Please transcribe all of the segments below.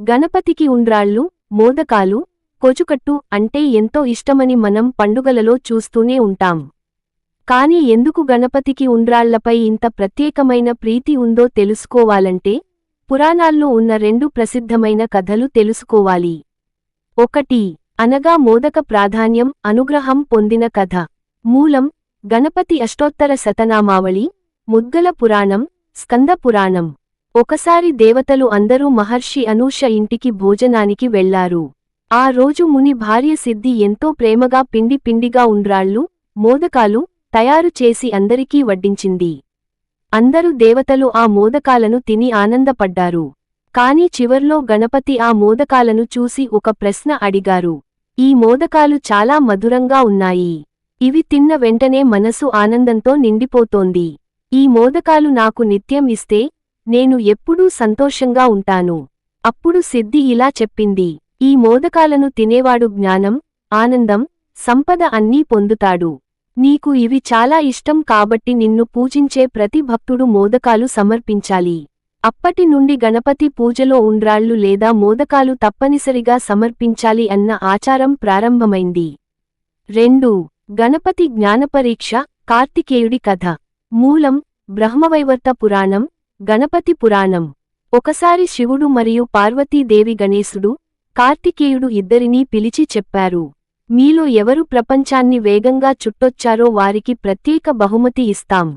గణపతికి ఉండ్రాళ్ళు మోదకాలు కొచుకట్టు అంటే ఎంతో ఇష్టమని మనం పండుగలలో చూస్తూనే ఉంటాం. కాని ఎందుకు గణపతికి ఉండ్రాళ్ళపై ఇంత ప్రత్యేకమైన ప్రీతి ఉందో తెలుసుకోవాలంటే పురాణాల్లో ఉన్న రెండు ప్రసిద్ధమైన కథలు తెలుసుకోవాలి. ఒకటి అనగా మోదక ప్రాధాన్యం అనుగ్రహం పొందిన కథ. మూలం గణపతి అష్టోత్తర శతనామావళి ముద్గల పురాణం స్కంద పురాణం. ఒకసారి దేవతలు అందరూ మహర్షి అనూష ఇంటికి భోజనానికి వెళ్ళారు ఆ రోజు ముని భార్య సిద్ధి ఎంతో ప్రేమగా పిండి పిండిగా ఉండ్రాళ్ళు మోదకాలు తయారు చేసి అందరికీ వడ్డించింది. అందరూ దేవతలు ఆ మోదకాలను తిని ఆనందపడ్డారు. కాని చివర్లో గణపతి ఆ మోదకాలను చూసి ఒక ప్రశ్న అడిగారు. ఈ మోదకాలు చాలా మధురంగా ఉన్నాయి. ఇవి తిన్న వెంటనే మనసు ఆనందంతో నిండిపోతోంది. ఈ మోదకాలు నాకు నిత్యం ఇస్తే నేను ఎప్పుడూ సంతోషంగా ఉంటాను. అప్పుడు సిద్ధి ఇలా చెప్పింది. ఈ మోదకాలను తినేవాడు జ్ఞానం ఆనందం సంపద అన్నీ పొందుతాడు. నీకు ఇవి చాలా ఇష్టం కాబట్టి నిన్ను పూజించే ప్రతి భక్తుడు మోదకాలు సమర్పించాలి. అప్పటి నుండి గణపతి పూజలో ఉండ్రాళ్ళు లేదా మోదకాలు తప్పనిసరిగా సమర్పించాలి అన్న ఆచారం ప్రారంభమైంది. రెండు గణపతి జ్ఞానపరీక్ష కార్తికేయుడి కథ. మూలం బ్రహ్మవైవర్త పురాణం గణపతి పురాణం. ఒకసారి శివుడు మరియు పార్వతీదేవి గణేశుడు కార్తికేయుడు ఇద్దరినీ పిలిచి చెప్పారు. మీలో ఎవరు ప్రపంచాన్ని వేగంగా చుట్టొచ్చారో వారికి ప్రత్యేక బహుమతి ఇస్తాం.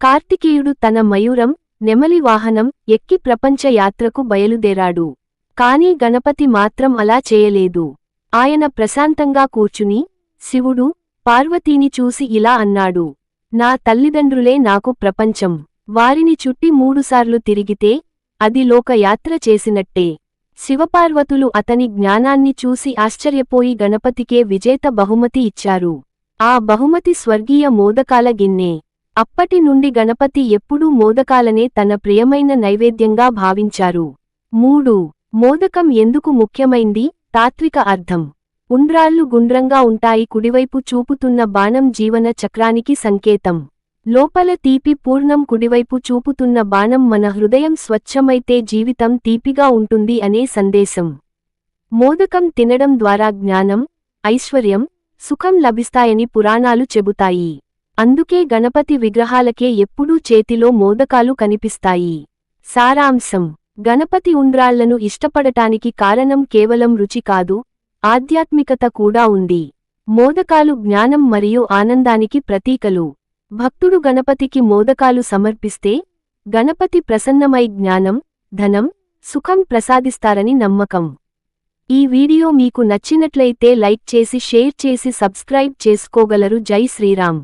కార్తికేయుడు తన మయూరం నెమలి వాహనం ఎక్కి ప్రపంచ యాత్రకు బయలుదేరాడు. కాని గణపతి మాత్రం అలా చేయలేదు. ఆయన ప్రశాంతంగా కూర్చుని శివుడు పార్వతీని చూసి ఇలా అన్నాడు. నా తల్లిదండ్రులే నాకు ప్రపంచం. వారిని చుట్టి మూడుసార్లు తిరిగితే అది లోకయాత్ర చేసినట్టే. శివపార్వతులు అతని జ్ఞానాన్ని చూసి ఆశ్చర్యపోయి గణపతికే విజేత బహుమతి ఇచ్చారు. ఆ బహుమతి స్వర్గీయ మోదకాల గిన్నె. అప్పటి నుండి గణపతి ఎప్పుడూ మోదకాలనే తన ప్రియమైన నైవేద్యంగా భావించారు. మూడు. మోదకం ఎందుకు ముఖ్యమైంది? తాత్విక అర్థం. ఉండ్రాళ్ళు గుండ్రంగా ఉంటాయి కుడివైపు చూపుతున్న బాణం జీవన చక్రానికి సంకేతం. లోపల తీపి పూర్ణం కుడివైపు చూపుతున్న బాణం మన హృదయం స్వచ్ఛమైతే జీవితం తీపిగా ఉంటుంది అనే సందేశం. మోదకం తినడం ద్వారా జ్ఞానం ఐశ్వర్యం సుఖం లభిస్తాయని పురాణాలు చెబుతాయి. అందుకే గణపతి విగ్రహాలకే ఎప్పుడూ చేతిలో మోదకాలు కనిపిస్తాయి. సారాంశం గణపతి ఉండ్రాళ్ళను ఇష్టపడటానికి కారణం కేవలం రుచి కాదు ఆధ్యాత్మికత కూడా ఉంది. మోదకాలు జ్ఞానం మరియు ఆనందానికి ప్రతీకలు. భక్తుడు గణపతికి మోదకాలు సమర్పిస్తే గణపతి ప్రసన్నమై జ్ఞానం ధనం సుఖం ప్రసాదిస్తారని నమ్మకం. ఈ వీడియో మీకు నచ్చినట్లయితే లైక్ చేసి షేర్ చేసి సబ్స్క్రైబ్ చేసుకోగలరు. జై శ్రీరామ్.